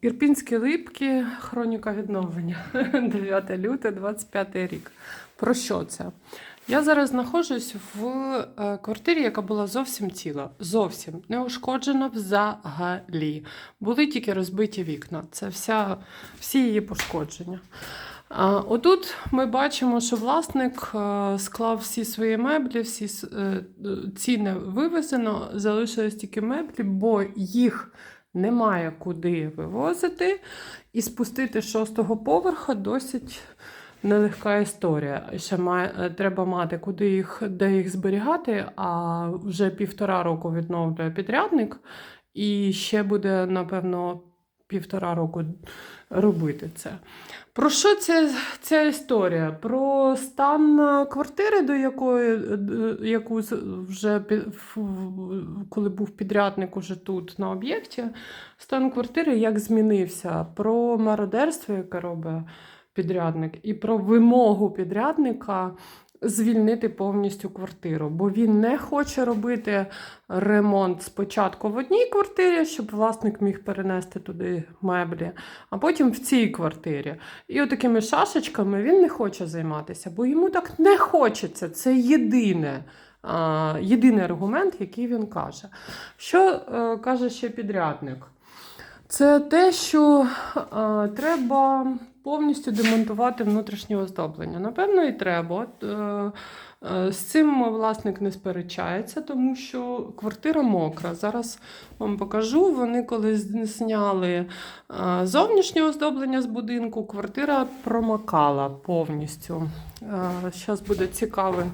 Ірпінські липки, хроніка відновлення. 9 лютого, 25 рік. Про що це? Я зараз знаходжусь в е, квартирі, яка була зовсім ціла, зовсім не ушкоджена взагалі. Були тільки розбиті вікна. Це вся, всі її пошкодження. А, отут ми бачимо, що власник е, склав всі свої меблі, всі е, ціни вивезено, залишились тільки меблі, бо їх немає куди вивозити, і спустити шостого поверха досить нелегка історія. Ще має, е, треба мати куди їх, де їх зберігати, а вже півтора року відновлює підрядник, і ще буде, напевно, півтора року робити це. Про що це, ця історія? Про стан е, квартири, до якої е, яку вже коли був підрядник уже тут на об'єкті, стан квартири як змінився, про мародерство, яке робить підрядник, і про вимогу підрядника звільнити повністю квартиру, бо він не хоче робити ремонт спочатку в одній квартирі, щоб власник міг перенести туди меблі, а потім в цій квартирі. І отакими шашечками він не хоче займатися, бо йому так не хочеться. Це єдине. Єдиний аргумент, який він каже. Що е, каже ще підрядник? Це те, що е, треба повністю демонтувати внутрішнє оздоблення. Напевно, і треба. Е, е, з цим власник не сперечається, тому що квартира мокра. Зараз вам покажу. Вони коли зняли е, зовнішнє оздоблення з будинку, квартира промокала повністю. Зараз буде цікаве,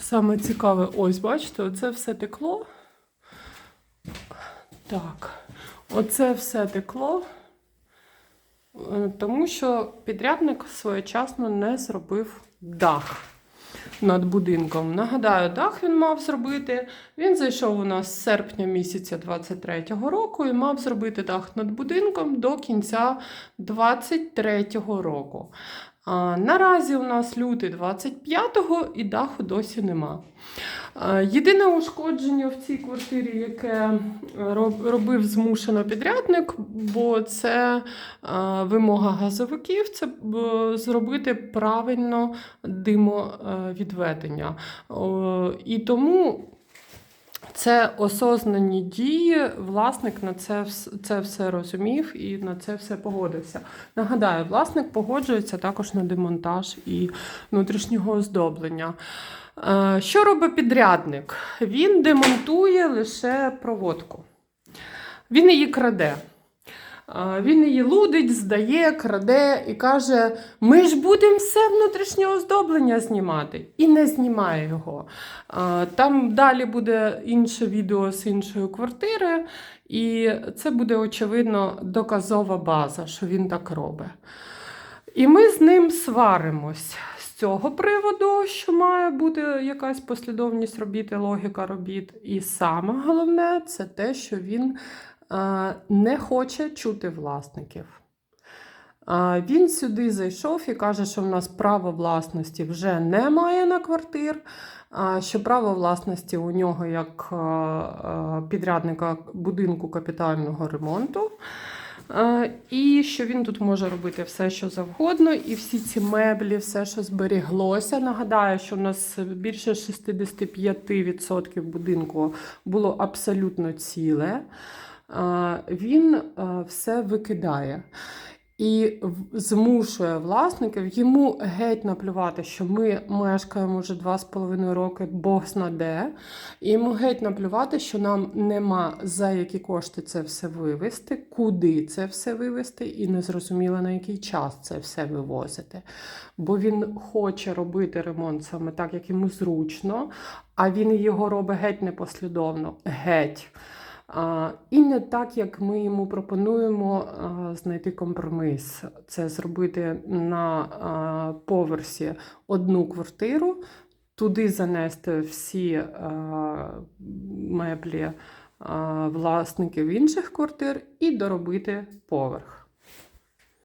саме цікаве, ось бачите, оце все текло. Так, оце все текло, тому що підрядник своєчасно не зробив дах над будинком. Нагадаю, дах він мав зробити. Він зайшов у нас з серпня місяця 23-го року і мав зробити дах над будинком до кінця 23-го року. Наразі у нас лютий 25-го і даху досі нема. Е, Єдине ушкодження в цій квартирі, яке робив змушено підрядник, бо це е, вимога газовиків, це е, зробити правильно димовідведення. І тому це осознані дії, власник на це, це все розумів і на це все погодився. Нагадаю, власник погоджується також на демонтаж і внутрішнього оздоблення. Е, Що робить підрядник? Він демонтує лише проводку. Він її краде. Він її лудить, здає, краде і каже: ми ж будемо все внутрішнє оздоблення знімати. І не знімає його. Там далі буде інше відео з іншої квартири, і це буде, очевидно, доказова база, що він так робить. І ми з ним сваримось цього приводу, що має бути якась послідовність робіт, логіка робіт. І саме головне це те, що він не хоче чути власників. Він сюди зайшов і каже, що в нас право власності вже немає на квартир, що право власності у нього як підрядника будинку капітального ремонту. І що він тут може робити все, що завгодно, і всі ці меблі, все, що зберіглося. Нагадаю, що в нас більше 65% будинку було абсолютно ціле. Він е, все викидає. І змушує власників йому геть наплювати, що ми мешкаємо вже два з половиною роки, Бог знаде. І йому геть наплювати, що нам нема за які кошти це все вивезти, куди це все вивезти, і не зрозуміло на який час це все вивозити. Бо він хоче робити ремонт саме так, як йому зручно, а він його робить геть непослідовно. Геть. І не так, як ми йому пропонуємо знайти компроміс. Це зробити на поверсі одну квартиру, туди занести всі меблі власників інших квартир і доробити поверх.